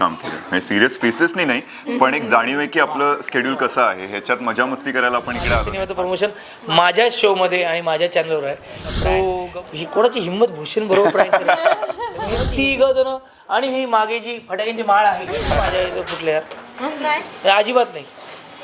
काम केलं. म्हणजे सिरियस फेसेसनी नाही पण एक जाणीव आहे की आपलं स्केड्यूल कसं आहे? ह्याच्यात मजा मस्ती करायला आपण इकडे आलो. सिनेमाचं प्रमोशन माझ्या शो मध्ये आणि माझ्या चॅनलवर आहे. तो ही कोणाची हिंमत भूषण बरोबर ती जण आणि ही मागे जी फटाक्यांची माळ आहे ती माझ्या याचं फुटले यार काय अजिबात नाही.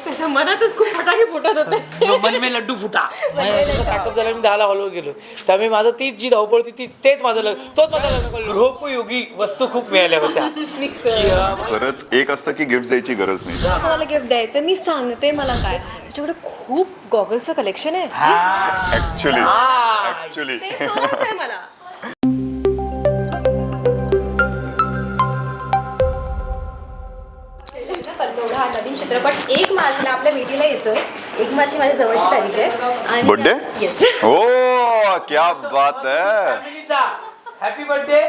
त्याच्या मनातच खूप फटाके फुटत होते. जो मन में लड्डू फुटा. पॅकअप झाला मी दहाला हॉलवर गेलो. त्यामुळे माझं तीच जी धावपळ होती तीच तेच माझं लग्न तोच माझा लग्न रोपयोगी वस्तू खूप मिळाल्या होत्या. मिक्सर खरंच एक असतं की गिफ्ट द्यायची गरज नाही. कोणाला गिफ्ट द्यायचं? मी सांगते मला काय. त्याच्याकडे खूप गॉगल्सचं कलेक्शन आहे. ऍक्च्युली ऍक्च्युली ते मला. हा नवीन चित्रपट. एक मार्चला आपल्या भेटीला येतोय. एक मार्च माझ्या जवळची तारीख आहे. Birthday? येस ओ क्या बात है. हॅपी बर्थडे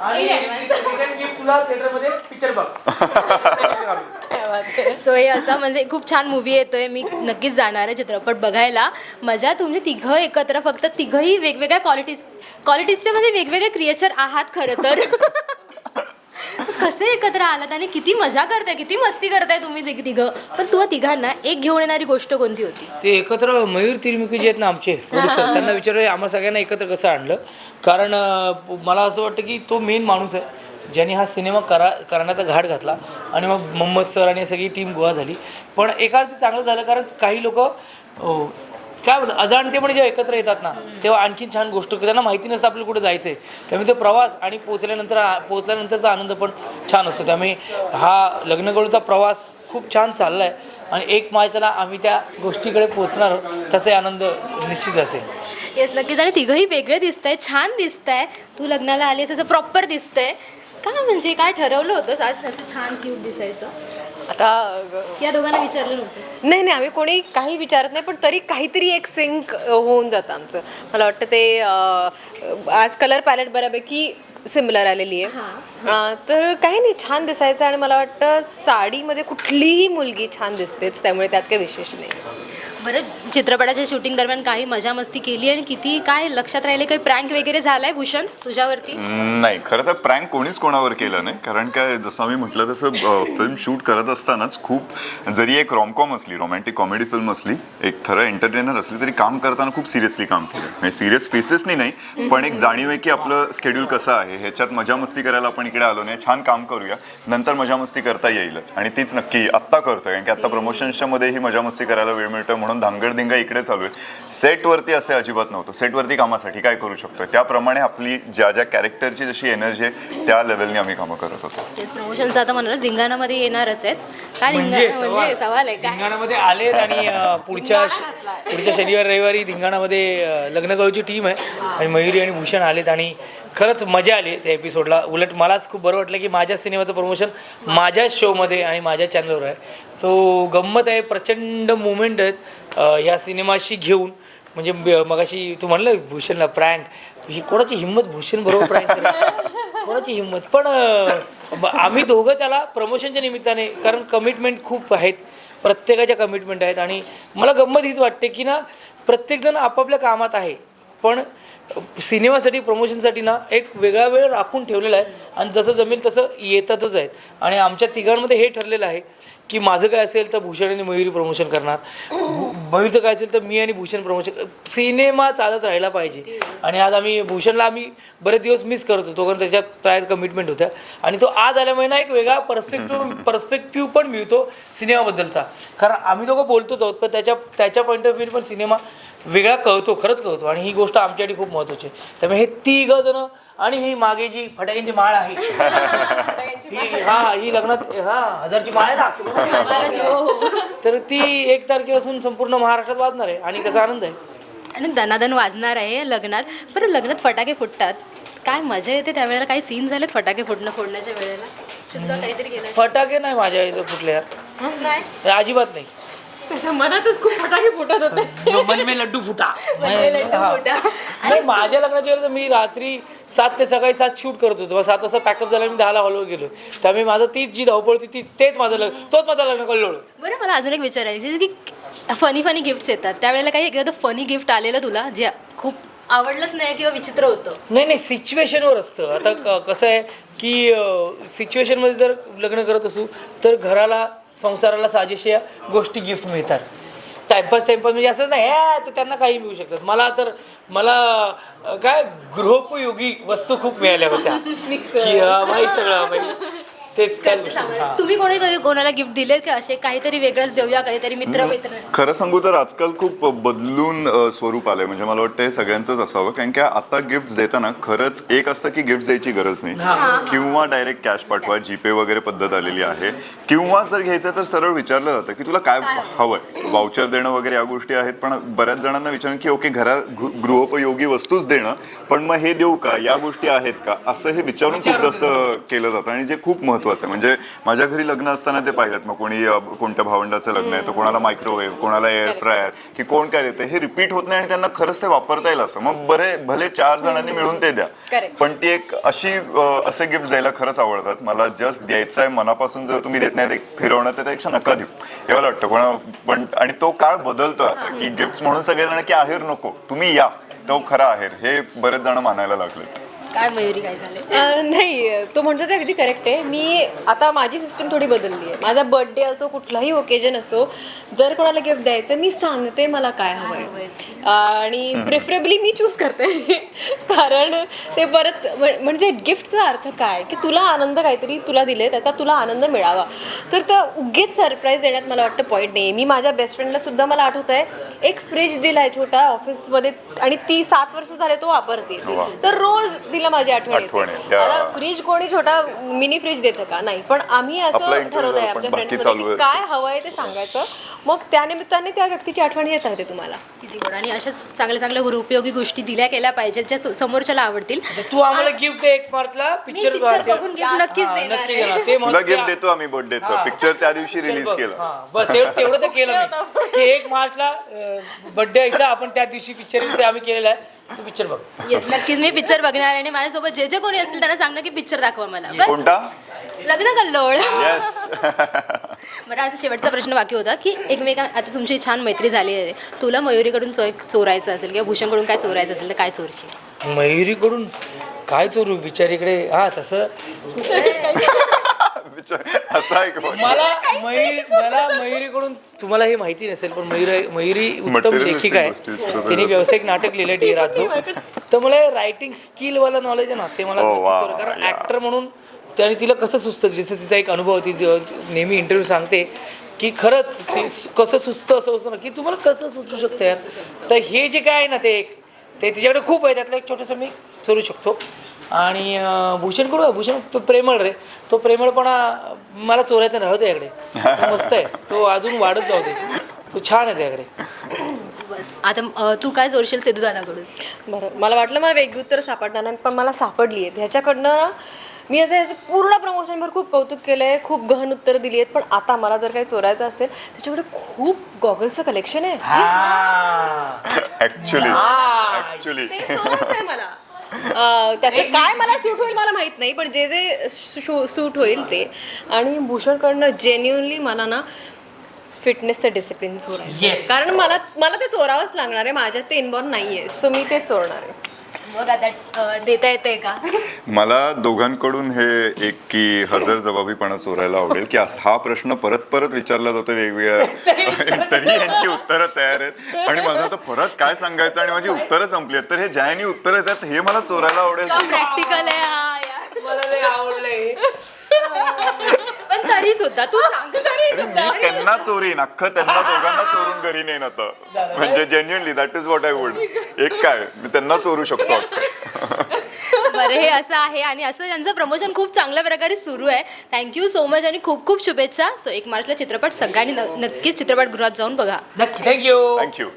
आणि In advance. गिफ्ट तुला थिएटरमध्ये पिक्चर बघ. सो हे. असं म्हणजे खूप छान मूवी येतोय. मी नक्कीच जाणार आहे चित्रपट बघायला. मजा तुमचे तिघं एकत्र फक्त तिघंही वेगवेगळ्या क्वालिटीज क्वालिटीजचे म्हणजे वेगवेगळे क्रिएचर आहात खरं तर. कसे एकत्र आलात आणि किती मजा करताय किती मस्ती करताय तुम्ही तिघ तिघं? पण तू तिघांना एक घेऊन येणारी गोष्ट कोणती होती? ते एकत्र मयूर तिरमिकी जे आहेत ना आमचे प्रोड्युसर त्यांना विचारलं आम्हा सगळ्यांना एकत्र कसं आणलं? कारण मला असं वाटतं की तो मेन माणूस आहे ज्याने हा सिनेमा करा करण्याचा घाट घातला आणि मग मोहम्मद सर आणि सगळी टीम गोळा झाली. पण एका अर्थी चांगलं झालं कारण काही लोक काय म्हणतात अजाणतेपणे जेव्हा एकत्र येतात ना तेव्हा आणखीन छान गोष्ट त्यांना माहिती नसतं आपल्याला कुठे जायचं आहे त्यामुळे तो प्रवास आणि पोचल्यानंतर पोचल्यानंतरचा आनंद पण छान असतो. त्यामुळे हा लग्नगोळचा प्रवास खूप छान चालला आहे आणि एक मार्चला आम्ही त्या गोष्टीकडे पोचणार आहोत. त्याचाही आनंद निश्चित असेल. येस नक्कीच. आणि तिघंही वेगळे दिसतंय छान दिसतंय. तू लग्नाला आलीस असं प्रॉपर दिसतंय. का म्हणजे काय ठरवलं होतंस आज असं छान क्यूट दिसायचं. आता या दोघांना विचारलं नव्हतं. नाही नाही आम्ही कोणी काही विचारत नाही पण तरी काहीतरी एक सिंक होऊन जातं आमचं. मला वाटतं ते अं, आज कलर पॅलेट बऱ्यापैकी सिमिलर आलेली आहे. अं, तर काही नाही छान दिसायचं आणि मला वाटतं साडीमध्ये कुठलीही मुलगी छान दिसतेच त्यामुळे त्यात काही विशेष नाही. बरं चित्रपटाच्या शूटिंग दरम्यान काही मजा मस्ती केली आणि किती काय लक्षात राहिले काही प्रँक वगैरे झालाय भूषण तुझ्यावरती? नाही खरं तर प्रँक कोणीच कोणावर केलं नाही. कारण काय जसं आम्ही म्हटलं तसं फिल्म शूट करत असतानाच खूप जरी एक रॉमकॉम असली रोमॅन्टिक कॉमेडी फिल्म असली एक थरं एंटरटेनर असली तरी काम करताना खूप सिरियसली काम केलं. म्हणजे सिरियस फेसेसनी नाही पण एक जाणीव आहे की आपलं स्केड्यूल कसं आहे ह्याच्यात मजा मस्ती करायला आपण इकडे आलो नाही छान काम करूया नंतर मजा मस्ती करता येईलच. आणि तीच नक्की आत्ता करतोय कारण की आत्ता प्रमोशन्सच्या मध्ये ही मजा मस्ती करायला वेळ मिळतोय म्हणून धांगडधिंगा इकडे चालू आहे. सेटवरती असे अजिबात नव्हतं. सेटवरती कामासाठी काय करू शकतोय? त्याप्रमाणे आपली ज्या ज्या कॅरेक्टरची जशी एनर्जी आहे त्या लेवलने आम्ही कामं करत होतो. तेच प्रमोशनचं आता म्हणाल धिंगाणामध्ये येणारच आहेत. काय म्हणजे धिंगाणा म्हणजे सवाल आहे काय धिंगाणामध्ये आलेत आणि अं, पुढच्या पुढच्या शनिवार रविवारी धिंगाणामध्ये अं, लग्नगौची टीम आहे. आणि मयुरी आणि भूषण आलेत आणि खरंच मजा आली त्या एपिसोडला उलट मलाच खूप बरं वाटलं की माझ्या सिनेमाचं प्रमोशन माझ्याच शोमध्ये आणि माझ्या चॅनलवर आहे. सो गंमत आहे प्रचंड मुवमेंट आहेत या सिनेमाशी घेऊन. म्हणजे ब- मगाशी तू म्हणलं भूषणला प्रँक. ही कोणाची हिंमत? भूषण बरोबर प्रँक कोणाची हिंमत? पण आम्ही दोघं त्याला प्रमोशनच्या निमित्ताने कारण कमिटमेंट खूप आहेत प्रत्येकाच्या कमिटमेंट आहेत. आणि मला गंमत हीच वाटते की ना प्रत्येकजण आपापल्या कामात आहे. पण सिनेमासाठी प्रमोशनसाठी ना एक वेगळा वेळ राखून ठेवलेला आहे आणि जसं जमेल तसं येतातच आहेत. आणि आमच्या तिघांमध्ये हे ठरलेलं आहे की माझं काय असेल तर भूषण आणि मयुरी प्रमोशन करणार. भू- मयूरचं काय असेल तर मी आणि भूषण प्रमोशन सिनेमा चालत राहिला पाहिजे. आणि आज आम्ही भूषणला आम्ही बरेच दिवस मिस करत होतो कारण त्याच्यात प्रायर कमिटमेंट होत्या. आणि तो आज आल्यामुळे ना एक वेगळा पर्स्पेक्टिव्ह पर्स्पेक्टिव्ह पण मिळतो सिनेमाबद्दलचा. कारण आम्ही दोघं बोलतोच आहोत पण त्याच्या त्याच्या पॉईंट ऑफ व्ह्यू पण सिनेमा वेगळा कळतो खरंच कळतो. आणि ही गोष्ट आमच्यासाठी खूप महत्त्वाची आहे. त्यामुळे हे तिघ जण आणि ही मागे जी फटाक्यांची माळ आहे. ही हा ही लग्नात हा हजारची माळ आहे ना? हो, हो. तर ती एक तारखेपासून संपूर्ण महाराष्ट्रात वाजणार आहे आणि त्याचा आनंद आहे. आणि दनादन वाजणार आहे लग्नात. बरं लग्नात फटाके फुटतात. काय मजा येते त्यावेळेला? काही सीन झालेत फटाके फुटणं फोडण्याच्या वेळेला? शुद्ध काहीतरी केलं. फटाके नाही माझ्या आईचं फुटले यार. काय? हे अजिबात नाही. त्याच्या मनातच खूप फटाके फुटत होते. मन में लड्डू फुटा. नाही माझ्या लग्नाच्या वेळेला मी रात्री सात ते सकाळी सात शूट करत होतो. सात वाजता पॅकअप झाला मी दहाला हॉलवर गेलो. त्यामुळे माझं तीच जी धावपळ होती तीच तेच माझं लग्न तोच माझा लग्न कळलो बरं मला अजून एक विचारायचं आहे की फनी फनी गिफ्ट्स येतात. त्यावेळेला काही एखादं फनी गिफ्ट आलेलं तुला जे खूप आवडलंच नाही किंवा विचित्र होतं? नाही नाही सिच्युएशनवर असतं. आता कसं आहे की सिच्युएशनमध्ये जर लग्न करत असू तर घराला संसाराला साजेशी गोष्टी गिफ्ट मिळतात. टाइमपास टाइमपास म्हणजे असं नाही "आ, तर त्यांना काही मिळू शकतात. मला तर मला काय गृहोपयोगी वस्तू खूप मिळाल्या होत्या. की सगळं तेच त्याच गोष्टी. हां. तुम्ही कोणी कधी कोणाला गिफ्ट दिलेत का? असे काहीतरी वेगळंच देऊया काहीतरी मित्र खरं सांगू तर आजकाल खूप बदलून अ, स्वरूप आलंय. म्हणजे मला वाटतं हे सगळ्यांचंच असावं. कारण की आता गिफ्ट देताना खरंच एक असतं की गिफ्ट द्यायची गरज नाही. किंवा डायरेक्ट कॅश पाठवा जीपे वगैरे पद्धत आलेली आहे. किंवा जर घ्यायचं तर सरळ विचारलं जातं की तुला काय हवंय? वाउचर देणं वगैरे या गोष्टी आहेत पण बऱ्याच जणांना विचारून की ओके घरा गृ- गृहोपयोगी वस्तूच देणं पण मग हे देऊ का? या गोष्टी आहेत का? असं हे विचारून खूप जास्त केलं जातं. आणि जे खूप महत्वाचं आहे. म्हणजे माझ्या घरी लग्न असताना ते पाहिलं मग कोणी कोणत्या भावंडाचं लग्न आहे? तर कोणाला मायक्रोवेव्ह कोणाला एअर फ्रायर की कोण काय देते? हे रिपीट होत नाही आणि त्यांना खरंच ते वापरता येईल असं. मग बरे भले चार जणांनी मिळून ते द्या. पण ती एक अशी असे गिफ्ट द्यायला खरंच आवडतात. मला जस्ट द्यायचं आहे मनापासून जर तुम्ही देत नाही ते फिरवणं तर त्यापेक्षा नका देऊ. हे मला वाटतं. कोणा पण आणि तो काळ बदलतो आता की गिफ्ट म्हणून सगळेजण की आहेर नको. तुम्ही या. तो खरा आहेर. हे बरेच जण मानायला लागले काय मयुरी काय झाले अ, नाही तो म्हणतो ते अगदी करेक्ट आहे. मी आता माझी सिस्टम थोडी बदलली आहे. माझा बर्थडे असो कुठलाही ओकेजन असो जर कोणाला गिफ्ट द्यायचं मी सांगते मला काय हवं आहे आणि प्रिफरेबली मी चूज करते. कारण ते परत म्ह- म्हणजे गिफ्टचा अर्थ काय? की तुला आनंद काहीतरी तुला दिले त्याचा तुला आनंद मिळावा. तर त्या उगीच सरप्राईज देण्यात मला वाटतं पॉईंट नाही मी माझ्या बेस्ट फ्रेंडला सुद्धा मला आठवत आहे एक फ्रीज दिलाय छोटा ऑफिसमध्ये आणि ती सात वर्ष झाले तो वापरते. वा. तर रोज तिला माझी आठवण आठवण येते. आहे. या. आता फ्रीज कोणी छोटा मिनी फ्रीज देतं का? नाही. पण आम्ही आपला असं ठरवलंय आपण आमच्या बाकी फ्रेंड्समध्ये चालू आहे. काय हवंय ते सांगायचं. मग त्यानिमित्ताने त्या व्यक्तीची आठवण येत राहते तुम्हाला. किती गोड. आणि अशाच चांगल्या चांगल्या गृहोपयोगी गोष्टी दिल्या केल्या पाहिजेत ज्या सो- समोरच्याला आवडतील. तू आम्हाला गिफ्ट दे एक मार्चला मी पिक्चर पिक्चर बघून gift नक्कीच देणार. नक्की आहे. देणार ते तुला म्हणतो गिफ्ट देतो आम्ही बर्थडेचं पिक्चर त्या दिवशी रिलीज. केलं. हा, बस तेवढं तेवढं तर केलं मी. की एक मार्चला बर्थडे यायचा आपण त्या दिवशी पिक्चर ते आम्ही केलेला आहे. तू पिक्चर बघ. नक्कीच मी पिक्चर बघणार आहे आणि माझ्यासोबत जे जे कोणी असतील त्यांना सांगणं की पिक्चर दाखवा मला. बस. कोणता? लग्न कल्लोळ येस बरं आज शेवटचा प्रश्न बाकी होता की एकमेका आता तुमची छान मैत्री झाली आहे. तुला मयुरीकडून चो चोरायचं असेल किंवा भूषणकडून काय चोरायचं असेल तर काय चोरशील? मयुरीकडून काय चोरू? बिचारीकडे हा तसं. असा मला मयुरी मला मयुरीकडून तुम्हाला हे माहिती नसेल पण मयुरी मयुरी उत्तम Materialistic लेखिका आहे गोष्टी. तिने व्यावसायिक नाटक लिहिलं डी राजो तर मला रायटिंग स्किलवाला नॉलेज आहे ना ते मला Oh, wow. कारण Yeah. ऍक्टर म्हणून ते आणि तिला कसं सुचतं जसं तिचा एक अनुभव ती ज- नेहमी इंटरव्ह्यू सांगते की खरंच ते सु- कसं सुचतं असं असतं ना की तुम्हाला कसं सुचू शकतं यार तर हे जे काय आहे ना ते एक ते तिच्याकडे खूप आहे त्यातलं एक छोटंसं मी चोरू शकतो आणि भूषण कडू भूषण प्रेमळ रे. तो प्रेमळपणा मला चोरायचा राहू त्याकडे तो मस्त आहे. तो अजून वाढत जाऊ दे. तो छान आहे त्याकडे. बस. आता तू काय चोरशील सेतू दादाकडून बरं. मला वाटलं मला वेगळी उत्तर सापडणार नाही पण मला सापडली आहेत. ह्याच्याकडनं ना मी याचं याचं पूर्ण प्रमोशनभर खूप कौतुक केलं आहे खूप गहन उत्तरं दिली आहेत पण आता मला जर काही चोरायचं असेल त्याच्याकडे खूप गॉगल्सचं कलेक्शन आहे मला. त्याचं काय मला सूट होईल मला माहीत नाही पण जे जे सूट होईल ते. आणि भूषणकडनं जेन्युनली मला ना फिटनेसचं डिसिप्लिन चोरायचं. कारण मला मला ते चोरावंच लागणार आहे माझ्यात ते इनबॉर्न नाही आहे सो मी ते चोरणार आहे. मग आता देता येते का? मला दोघांकडून हे एक की हजर जबाबीपणा चोरायला आवडेल की अस- हा प्रश्न परत परत विचारला जातो वेगवेगळ्या तरी यांची उत्तरं तयार आहेत. आणि माझं आता परत काय सांगायचं आणि माझी उत्तरं संपली आहेत. तर हे ज्यानी उत्तरं येतात हे मला चोरायला आवडेल. प्रॅक्टिकल आहे हा यार. मला लय आवडलंय. तरी सुद्धा तू सांग. अरे मी त्यांना चोरीन अख्खं त्यांना दोघांना चोरून घरी नेईन आता. म्हणजे genuinely that is what I would एक काय मी त्यांना चोरू शकतो बरं हे असं आहे आणि असं त्यांचं प्रमोशन खूप चांगल्या प्रकारे सुरू आहे. थँक्यू सो मच आणि खूप खूप शुभेच्छा. सो एक मार्चला चित्रपट सगळ्यांनी न- नक्कीच चित्रपटगृहात जाऊन बघा. नक्की थँक्यू थँक्यू